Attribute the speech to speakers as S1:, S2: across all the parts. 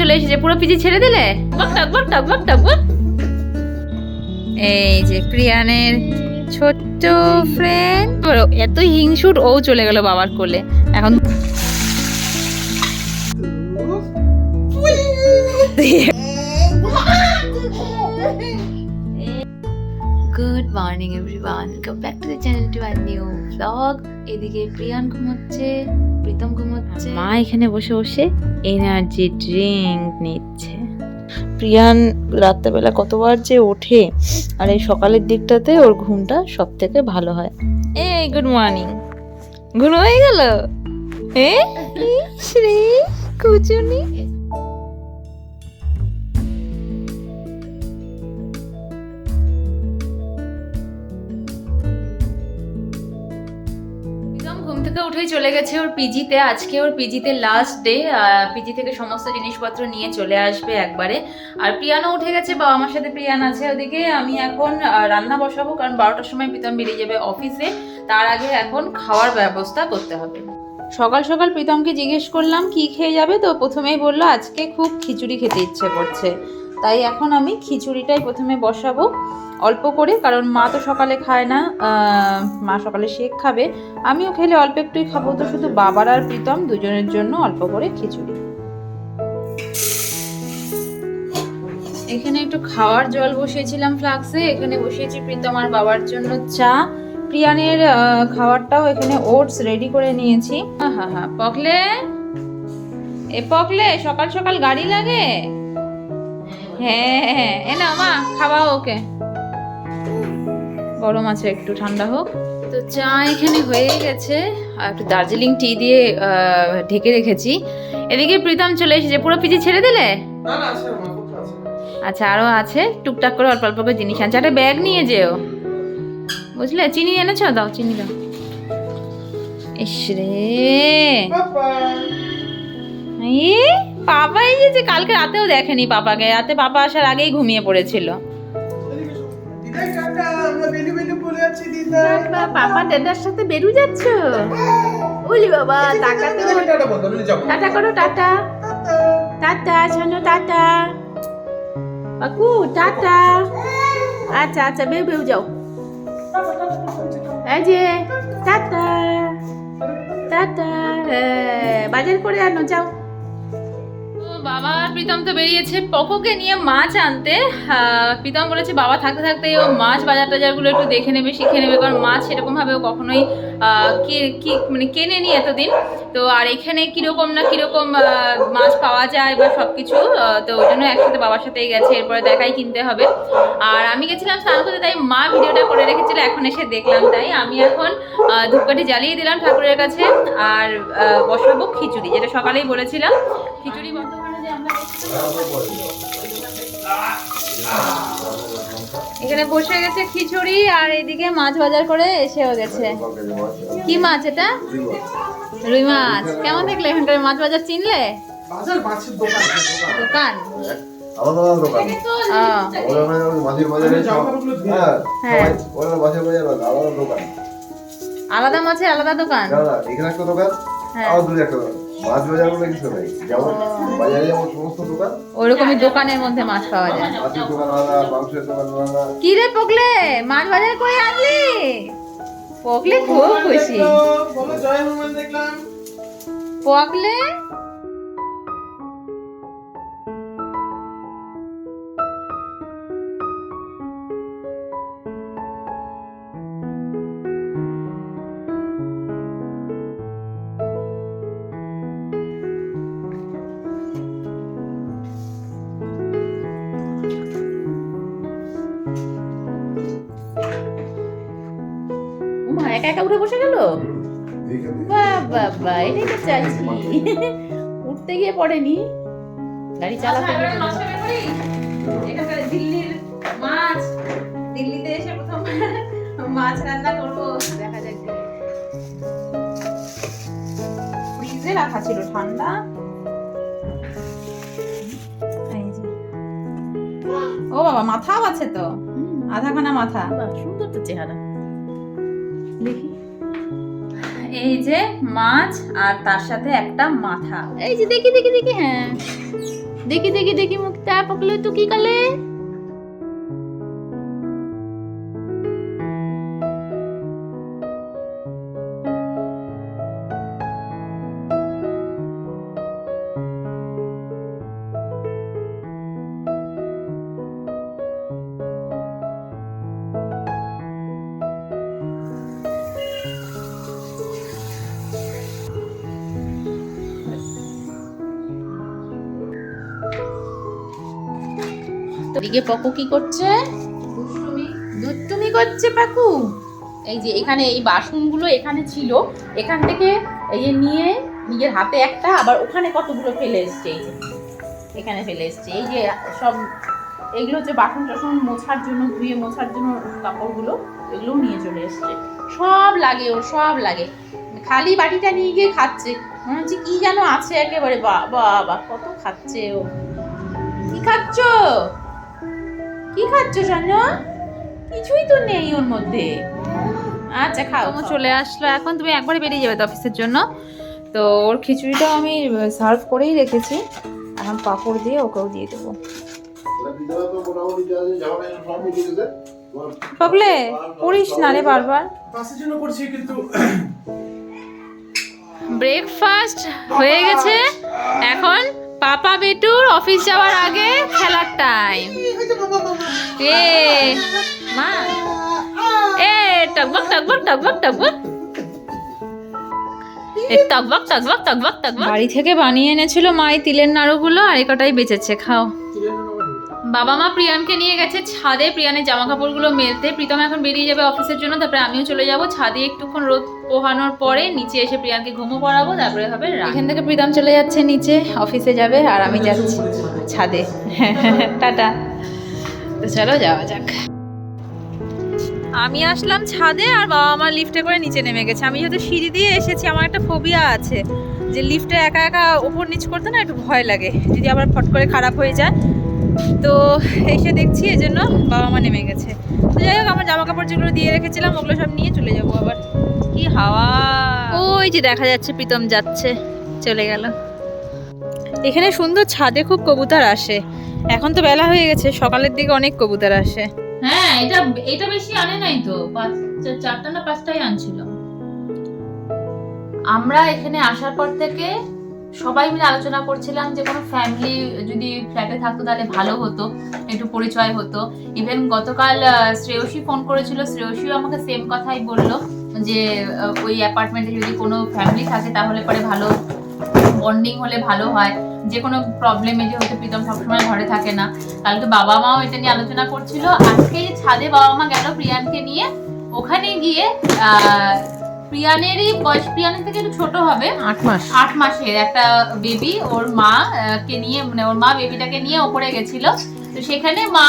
S1: চলে এসেছে, পুরো পিজি ছেড়ে দিলে। এই যে প্রিয়ানের ছোট্ট ফ্রেন্ড এত হিংসুট, ও চলে গেল বাবার কোলে। এখন good morning everyone welcome back to the channel to our new blog এদিকে প্রিয়ান ঘুমোচ্ছে প্রীতম ঘুমোচ্ছে। মা এখানে বসে বসে এনার্জি ড্রিঙ্ক নিচ্ছে।
S2: প্রিয়ান রাত্রেবেলা কতবার যে ওঠে আর এই সকালের দিকটাতে ওর ঘুমটা সব থেকে ভালো হয়।
S1: এই গুড মর্নিং ঘুম হয়ে গেল? এ শ্রী কুচুনি। থেকে উঠেই চলে গেছে ওর পিজিতে আজকে ওর পিজিতে লাস্ট ডে পিজি থেকে সমস্ত জিনিসপত্র নিয়ে চলে আসবে একবারে। আর প্রিয়ানও উঠে গেছে, বাবা মার সাথে প্রিয়ান আছে ওদিকে। আমি এখন রান্না বসাবো, কারণ বারোটার সময় প্রীতম বেরিয়ে যাবে অফিসে তার আগে এখন খাওয়ার ব্যবস্থা করতে হবে। সকাল সকাল প্রীতমকে জিজ্ঞেস করলাম, কি খেয়ে যাবে? তো প্রথমেই বলল, আজকে খুব খিচুড়ি খেতে ইচ্ছে করছে। তাই এখন আমি খিচুড়িটাই প্রথমে বসাবো। অল্প করে, কারণ মা তো সকালে খায় না মা সকালে শেক খাবে। আমিও খেলে অল্প একটুই খাব, তো শুধু বাবার আর প্রীতম দুজনের জন্য অল্প করে খিচুড়ি। এখানে একটু খাওয়ার জল বসিয়েছিলাম ফ্লাক্সে, এখানে বসিয়েছি প্রীতম আর বাবার জন্য চা। প্রিয়ানের খাবারটাও এখানে ওটস রেডি করে নিয়েছি। হা হা, পকলে? এ পকলে, সকাল সকাল গাড়ি লাগে? হ্যাঁ হ্যাঁ এ না মা, খাওয়াও ওকে। গরম আছে একটু ঠান্ডা হোক। তো চা এখানে হয়ে গেছে। আর একটু দার্জিলিং টি দিয়ে ঢেকে রেখেছি। এদিকে প্রীতম চলে এসেছে। পুরো পিজি ছেড়ে দিলে? আচ্ছা আরও আছে? টুকটাক করে অল্প অল্প করে জিনিস আনছে। একটা ব্যাগ নিয়ে যেও। বুঝলে? চিনি এনেছো? দাও চিনি দাও। ইস রে।
S3: পাপা।
S1: এই যে কালকে রাতেও দেখেনি পাপাকে। রাতে পাপা আসার আগেই ঘুমিয়ে পড়েছিল। পাপা দাদার সাথে বেরু যাচ্ছ। ওলি বাবা টাকা তো
S3: টাটা বল
S1: করো। টাটা টাটা শোনো টাটা। পাকু টাটা। আচ্ছা আচ্ছা বেউ বেউ যাও। এই যে টাটা। টাটা হ্যাঁ, বাজার করে আনো যাও। বাবা আর প্রীতম তো বেরিয়েছে পকোকে নিয়ে মাছ আনতে। প্রীতম বলেছে, বাবা, থাকতে থাকতে ও মাছ বাজার টাজারগুলো একটু দেখে নেবে, শিখে নেবে। কারণ মাছ সেরকম ভাবে ও কখনোই কি মানে কেনে নি এতদিন। তো আর এখানে কীরকম না কীরকম মাছ পাওয়া যায় বা সব কিছু তো ওই জন্য একসাথে বাবার সাথেই গেছে। এরপরে দেখাই কিনতে হবে। আর আমি গেছিলাম স্নান করতে, তাই মা ভিডিওটা করে রেখেছিল, এখন এসে দেখলাম। তাই আমি এখন ধূপকাঠি জ্বালিয়ে দিলাম ঠাকুরের কাছে। আর বসাবো খিচুড়ি, যেটা সকালেই বলেছিলাম। খিচুড়ি আমরা এখানে বসে গেছে খিচুড়ি আর এদিকে মাছ বাজার করে এসেও গেছে। কি মাছ এটা? রুই মাছ। কেমন দেখলে এখানকার মাছ বাজার? চিনলে?
S3: দোকান।
S1: দোকান?
S4: আলাদা আলাদা দোকান। মাছের হ্যাঁ
S1: হ্যাঁ।
S4: সবাই- ওরা মাছের বাজার আলাদা আলাদা দোকান।
S1: আলাদা দোকান?
S4: এখানে একটা দোকান
S1: হ্যাঁ।
S4: আর দূরে একটা দোকান। মাছ বাজার বলে কিছু নেই। যেমন বাজারে যেমন সমস্ত দোকান
S1: ওইরকমই দোকানের মধ্যে মাছ পাওয়া যায়।
S4: মাছের দোকান আলাদা মাংসের দোকান আলাদা।
S1: কি রে পকলে মাছ বাজার কই আনলি পকলে খুব খুশি।
S3: জয় হনুমান দেখলাম।
S1: পকলে একা একা উঠে বসে গেল? এটাই তো চাইছি উঠতে গিয়ে পড়েনি। গাড়ি চালাতে এখানকার দিল্লির মাছ দিল্লিতে এসে প্রথম মাছ রান্না করব। দেখা যাক ফ্রিজে রাখা ছিল ঠান্ডা। ও বাবা মাথাও আছে তো? আধাখানা মাথা। সুন্দর তো চেহারা। দেখি। এই যে মাছ আর তার সাথে একটা মাথা। এই যে দেখি দেখি দেখি হ্যাঁ। দেখি দেখি দেখি, মুখটা, পকলো তো কি কালে? এদিকে পকু কি করছে? দুষ্টুমি করছে পাকু। এই যে এখানে এই বাসনগুলো এখানে ছিল, এখান থেকে এই যে নিয়ে নিজের হাতে একটা, আবার ওখানে কতগুলো ফেলে এসছে এই যে। এখানে ফেলে এসছে। এই যে সব, এগুলো হচ্ছে বাসন টাসন মোছার জন্য, ধুয়ে মোছার জন্য কাপড়গুলো এগুলোও নিয়ে চলে এসছে। সব লাগে ওর, সব লাগে। খালি বাটিটা নিয়ে গিয়ে খাচ্ছে। মনে হচ্ছে কি যেন আছে একেবারে, বাবা বা কত খাচ্ছে ও। কি খাচ্ছ? কি খাচ্ছ সঞ্জয়? কিছুই তো নেই ওর মধ্যে। আচ্ছা খাও। চলে আসলো। এখন তুমি একবারে বেরিয়ে যাবে তো অফিসের জন্য। তো ওর খিচুড়িটাও আমি সার্ভ করেই রেখেছি। এখন পাঁপড় দিয়ে ওকেও দিয়ে দেবো। পকলে করিস না রে বারবার।
S3: পাশের জন্য করছি কিন্তু।
S1: ব্রেকফাস্ট হয়ে গেছে। এখন পাপা বেটুর অফিস যাওয়ার আগে খেলার টাইম এ, মা। এ, টকবক টকবক টকবক টকবক। এ বাড়ি থেকে বানিয়ে এনেছিল মাই তিলের নাড়ুগুলো, আর কটাই বেঁচেছে, খাও। বাবা মা প্রিয়ানকে নিয়ে গেছে ছাদে। প্রিয়ানের জামা কাপড়গুলো মেলতে। প্রীতম এখন বেরিয়ে যাবে অফিসের জন্য, তারপরে আমিও চলে যাব। ছাদে একটুক্ষণ রোদ পোহানোর পরে নিচে এসে প্রিয়ানকে ঘুমো পড়াবো, তারপরে হবে। এখান থেকে প্রীতম চলে যাচ্ছে নিচে, অফিসে যাবে আর আমি যাচ্ছি ছাদে। টাটা। তো চলো যাওয়া যাক। আমি আসলাম ছাদে আর বাবা আমার লিফটে করে নিচে নেমে গেছে। আমি যেহেতু সিঁড়ি দিয়ে এসেছি, আমার একটা ফোবিয়া আছে যে লিফটে একা একা উপর নিচ করতে না একটু ভয় লাগে। যদি আবার ফট করে খারাপ হয়ে যায় তো এসে দেখছি এই জন্য বাবা মা নেমে গেছে। তো যাই হোক আমার জামা কাপড় যেগুলো দিয়ে রেখেছিলাম ওগুলো সব নিয়ে চলে যাব আবার। কি হাওয়া! ওই যে দেখা যাচ্ছে প্রীতম যাচ্ছে চলে গেল। এখানে সুন্দর ছাদে খুব কবুতর আসে। এখন তো বেলা হয়ে গেছে সকালের দিকে অনেক কবুতর আসে।
S5: হ্যাঁ এটা এটা বেশি আনে নাই তো পাঁচ চারটা না পাঁচটাই আনছিল। আমরা এখানে আসার পর থেকে সবাই মিলে আলোচনা করছিলাম যে কোনো ফ্যামিলি যদি ফ্ল্যাটে থাকতো তাহলে ভালো হতো, একটু পরিচয় হতো। ইভেন গতকাল শ্রেয়সী ফোন করেছিল, শ্রেয়সীও আমাকে সেম কথাই বলল যে ওই অ্যাপার্টমেন্টে যদি কোনো ফ্যামিলি থাকে তাহলে পরে ভালো বন্ডিং হলে ভালো হয়। যে কোনো প্রবলেমে যে হয়তো প্রীতম সবসময় ঘরে থাকে না। কালকে বাবা মাও এটা নিয়ে আলোচনা করছিল। আজকে ছাদে বাবা মা গেল প্রিয়ানকে নিয়ে। ওখানে গিয়ে প্রিয়ানেরই বয়স প্রিয়ানের থেকে একটু ছোট হবে।
S2: আট মাস।
S5: আট মাসের একটা বেবি ওর মা কে নিয়ে মানে ওর মা বেবিটাকে নিয়ে ওপরে গেছিল। তো সেখানে মা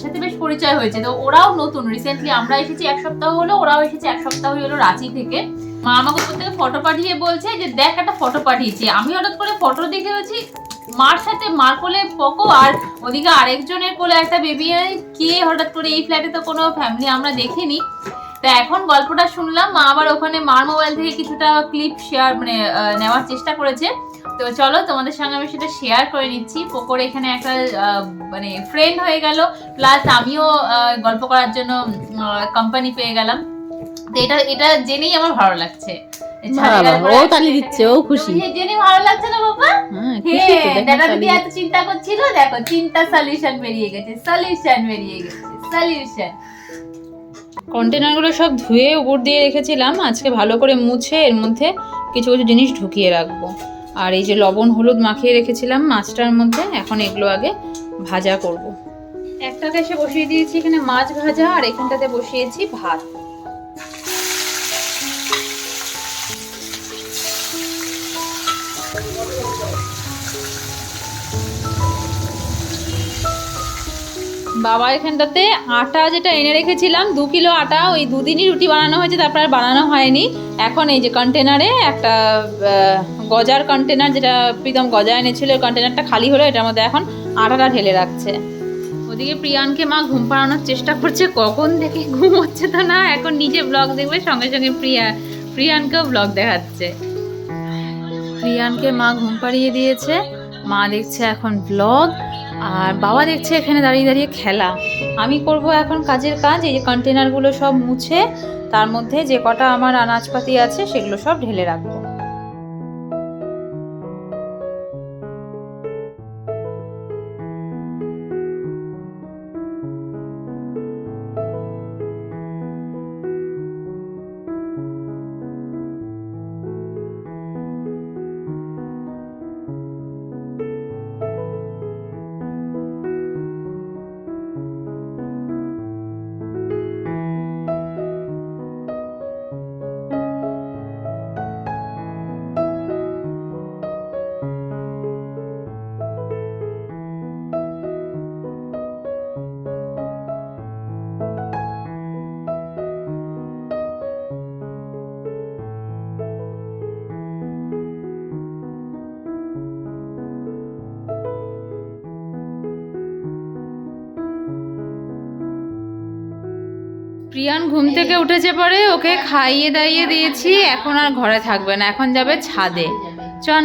S5: সাথে বেশ পরিচয় হয়েছে। তো ওরাও নতুন। রিসেন্টলি আমরা এসেছি এক সপ্তাহ হলো ওরাও এসেছে এক সপ্তাহ হলো রাঁচি থেকে। মা আমাকে প্রত্যেকে ফটো পাঠিয়ে বলছে যে দেখ একটা ফটো পাঠিয়েছি। আমি হঠাৎ করে ফটো দেখে বলছি মার সাথে মার কোলে পকো আর ওদিকে আরেকজনের কোলে একটা বেবি কে হঠাৎ করে এই ফ্ল্যাটে তো কোনো ফ্যামিলি আমরা দেখিনি? তো এখন গল্পটা শুনলাম মা আবার ওখানে মার মোবাইল থেকে কিছুটা ক্লিপ শেয়ার মানে নেওয়ার চেষ্টা করেছে। তো চলো তোমাদের সঙ্গে আমি সেটা শেয়ার করে নিচ্ছি। পোকোর এখানে একটা মানে ফ্রেন্ড হয়ে গেল প্লাস আমিও গল্প করার জন্য কোম্পানি পেয়ে গেলাম। তো এটা এটা জেনেই আমার ভালো লাগছে।
S2: ও তালি দিচ্ছে, ও খুশি।
S5: জেনে- ভালো লাগছে না বাবা?
S2: হ্যাঁ
S5: হ্যাঁ দাদা দিদি এত চিন্তা করছিল দেখো চিন্তা সলিউশন বেরিয়ে গেছে সলিউশন বেরিয়ে গেছে সলিউশন
S1: কন্টেনারগুলো সব ধুয়ে উপর দিয়ে রেখেছিলাম। আজকে ভালো করে মুছে এর মধ্যে কিছু কিছু জিনিস ঢুকিয়ে রাখব। আর এই যে লবণ, হলুদ মাখিয়ে রেখেছিলাম মাছটার মধ্যে, এখন এগুলো আগে ভাজা করব। একটা গ্যাসে বসিয়ে দিয়েছি, এখানে মাছ ভাজা, আর এখানটাতে বসিয়েছি ভাত। বাবা এখানটাতে আটা যেটা এনে রেখেছিলাম, দু কিলো আটা, ওই দুদিনই রুটি বানানো হয়েছে, তারপর আর বানানো হয়নি। এখন এই যে কন্টেনারে একটা গজার কন্টেনার যেটা প্রীতম গজা এনেছিল, ওই কন্টেনারটা খালি হলো, এটার মধ্যে এখন আটাটা ঢেলে রাখছে। ওদিকে প্রিয়ানকে মা ঘুম পাড়ানোর চেষ্টা করছে, কখন থেকে ঘুম হচ্ছে তো না, এখন নিজে ব্লগ দেখবে, সঙ্গে সঙ্গে প্রিয়া প্রিয়ানকেও ব্লগ দেখাচ্ছে। প্রিয়ানকে মা ঘুম পাড়িয়ে দিয়েছে। মা দেখছে এখন ব্লগ আর বাবা দেখছে এখানে দাঁড়িয়ে দাঁড়িয়ে খেলা। আমি করব এখন কাজের কাজ, এই যে কন্টেনারগুলো সব মুছে, তার মধ্যে যে কটা আমার আনাজপাতি আছে সেগুলো সব ঢেলে রাখব। প্রিয়ান ঘুম থেকে উঠেছে পরে ওকে খাইয়ে দাইয়ে দিয়েছি এখন আর ঘরে থাকবে না এখন যাবে ছাদে। চন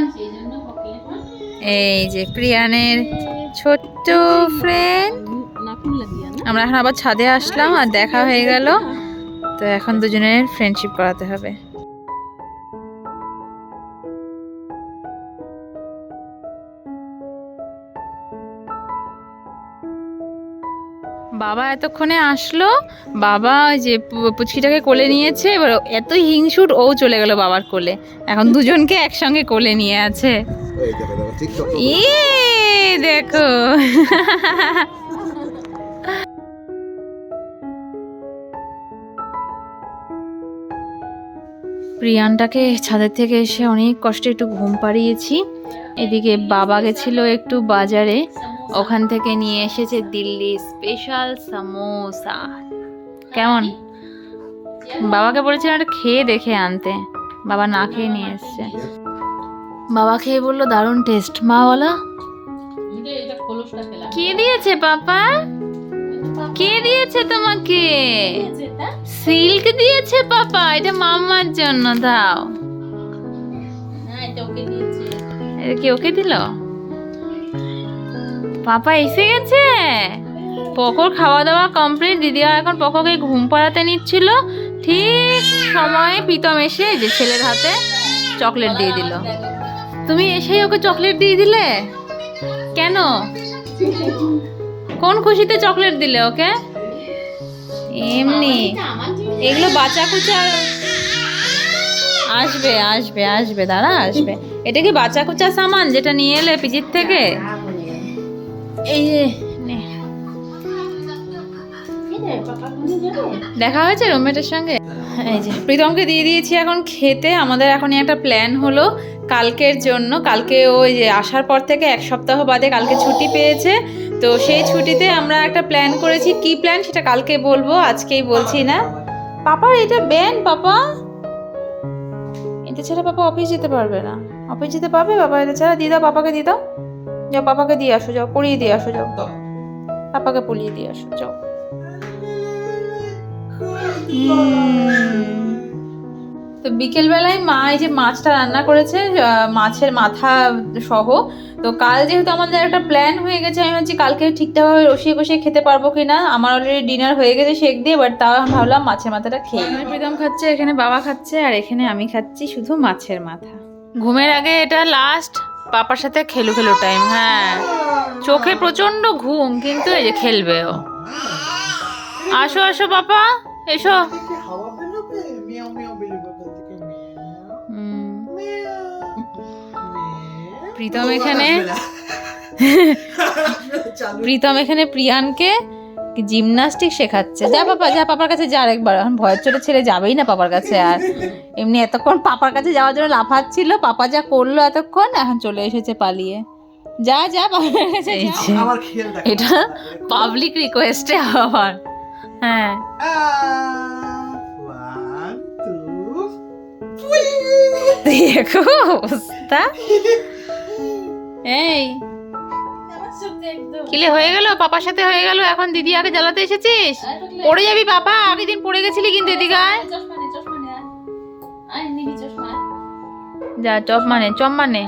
S1: এই যে প্রিয়ানের ছোট্ট ফ্রেন্ড আমরা এখন আবার ছাদে আসলাম আর দেখা হয়ে গেল। তো এখন দুজনের ফ্রেন্ডশিপ করাতে হবে। বাবা এতক্ষণে আসলো বাবা ওই যে পুচকিটাকে কোলে নিয়েছে এবার এত হিংসুট ও চলে গেল বাবার কোলে। এখন দুজনকে একসঙ্গে কোলে নিয়ে আছে।
S4: টিকটক
S1: ইয়ে দেখো। প্রিয়ানটাকে ছাদের থেকে এসে অনেক কষ্টে একটু ঘুম পাড়িয়েছি। এদিকে বাবা গেছিল একটু বাজারে। ওখান থেকে নিয়ে এসেছে দিল্লি স্পেশাল সামোসা কেমন? বাবাকে বলেছিলাম একটা খেয়ে দেখে আনতে। বাবা না খেয়ে নিয়ে এসছে। বাবা খেয়ে বলল, দারুণ টেস্ট মা বলো। কে দিয়েছে পাপা? কে দিয়েছে তোমাকে? সিল্ক দিয়েছে পাপা, এটা মাম্মার জন্য, দাও। কি ওকে দিল? পাপা এসে গেছে? পকোর খাওয়া দাওয়া কমপ্লিট দিদিরা এখন পকোকে ঘুম পাড়াতে নিচ্ছিল। ঠিক সময়ে প্রীতম এসে যে ছেলের হাতে চকলেট দিয়ে দিল। তুমি এসেই ওকে চকলেট দিয়ে দিলে? কেন? কোন খুশিতে চকলেট দিলে ওকে? এমনি। এগুলো বাচ্চা কুচা আসবে আসবে আসবে, দাঁড়া, আসবে। এটা কি বাচ্চা কুচা সামান যেটা নিয়ে এলে পিজির থেকে? এই যে। দেখা হয়েছে রুমমেটের সঙ্গে? এই যে, প্রীতমকে দিয়ে দিয়েছি এখন খেতে। আমাদের এখনই একটা প্ল্যান হলো কালকের জন্য। কালকে ওই যে আসার পর থেকে এক সপ্তাহ বাদে কালকে ছুটি পেয়েছে। তো সেই ছুটিতে আমরা একটা প্ল্যান করেছি। কি প্ল্যান সেটা কালকে বলব, আজকেই বলছি না। পাপার এটা ব্যান পাপা। এটা ছাড়া পাপা অফিস যেতে পারবে না। অফিস যেতে পারবে? বাবা, এটা ছাড়া দিয়ে দাও, পাপাকে দিয়ে দাও। যাও পাপাকে দিয়ে আসো যাও পড়িয়ে দিয়ে আসো যাও। পাপাকে পড়িয়ে দিয়ে আসো যাও। তো বিকেলবেলায় মা এই যে মাছটা রান্না করেছে মাছের মাথা সহ তো কাল যেহেতু আমাদের একটা প্ল্যান হয়ে গেছে আমি ভাবছি কালকে ঠিকঠাকভাবে রসিয়ে কষিয়ে খেতে পারব কি না আমার অলরেডি ডিনার হয়ে গেছে শেক দিয়ে বাট তাও আমি ভাবলাম মাছের মাথাটা খেয়ে। প্রীতম খাচ্ছে এখানে বাবা খাচ্ছে আর এখানে আমি খাচ্ছি শুধু মাছের মাথা। ঘুমের আগে এটা লাস্ট পাপার সাথে খেলু খেলু টাইম হ্যাঁ। চোখে প্রচণ্ড ঘুম কিন্তু এই যে খেলবে ও আসো আসো পাপা এসো। প্রীতম এখানে। প্রীতম এখানে প্রিয়ানকে জিমনাস্টিক শেখাচ্ছে। যা পাপা যা পাপার কাছে যা আরেকবার। এখন ভয়ের চোটে ছেড়ে যাবেই না পাপার কাছে আর। এমনি এতক্ষণ পাপার কাছে যাওয়ার জন্য লাফাচ্ছিল পাপা যা করল এতক্ষণ এখন চলে এসেছে পালিয়ে। যা যা পাপার কাছে এটা পাবলিক রিকোয়েস্টে আবার। হ্যাঁ। দেখো অবস্থা। এই। কিলে হয়ে গেল? পাপার সাথে হয়ে গেল? এখন দিদি আগে জ্বালাতে এসেছিস? পড়ে যাবি পাপা? আগের দিন পড়ে গেছিলি কিন্তু এদিকায়। যা চপ মানে চপ মানে।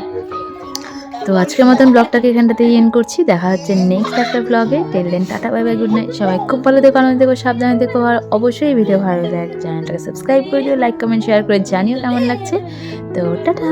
S1: তো আজকের মতন ব্লগটাকে এখানটাতেই এন্ড করছি। দেখা হচ্ছে নেক্সট একটা ব্লগে tell then tata bye bye good night সবাই খুব ভালো দেখো আনন্দ দেখো সাবধানে দেখো আর অবশ্যই ভিডিও ভালো লাগে চ্যানেলটাকে সাবস্ক্রাইব করে দিও লাইক কমেন্ট শেয়ার করে জানিও কেমন লাগছে। তো টাটা।